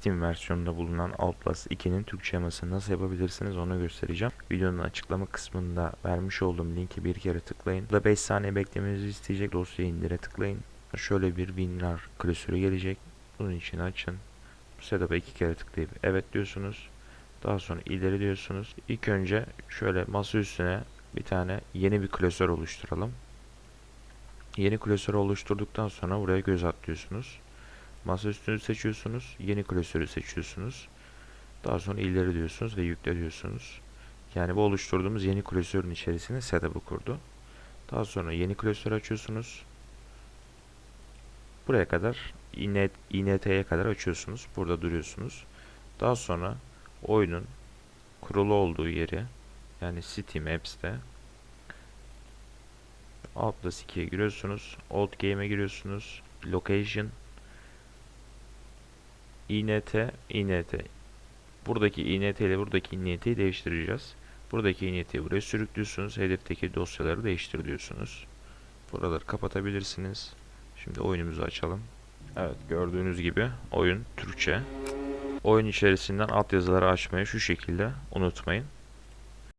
Steam versiyonunda bulunan Outlast 2'nin Türkçe yamasını nasıl yapabilirsiniz onu göstereceğim. Videonun açıklama kısmında vermiş olduğum linki bir kere tıklayın. Burada 5 saniye beklemenizi isteyecek dosyayı indire tıklayın. Şöyle bir WinRAR klasörü gelecek. Bunun için açın. Bu setup'a iki kere tıklayıp evet diyorsunuz. Daha sonra ileri diyorsunuz. İlk önce şöyle masa üstüne bir tane yeni bir klasör oluşturalım. Yeni klasörü oluşturduktan sonra buraya göz atlıyorsunuz. Masa üstünü seçiyorsunuz. Yeni klasörü seçiyorsunuz. Daha sonra ileri diyorsunuz ve yükle diyorsunuz. Yani bu oluşturduğumuz yeni klasörün içerisine setup'ı kurdu. Daha sonra yeni klasör açıyorsunuz. Buraya kadar INT'ye kadar açıyorsunuz. Burada duruyorsunuz. Daha sonra oyunun kurulu olduğu yeri yani Steam Apps'te Outlast 2'ye giriyorsunuz. Old Game'e giriyorsunuz. Location INT, INT. Buradaki INT ile buradaki INT'yi değiştireceğiz. Buradaki INT'yi buraya sürüklüyorsunuz. Hedefteki dosyaları değiştir diyorsunuz. Buraları kapatabilirsiniz. Şimdi oyunumuzu açalım. Evet gördüğünüz gibi oyun Türkçe. Oyun içerisinden altyazıları açmayı şu şekilde unutmayın.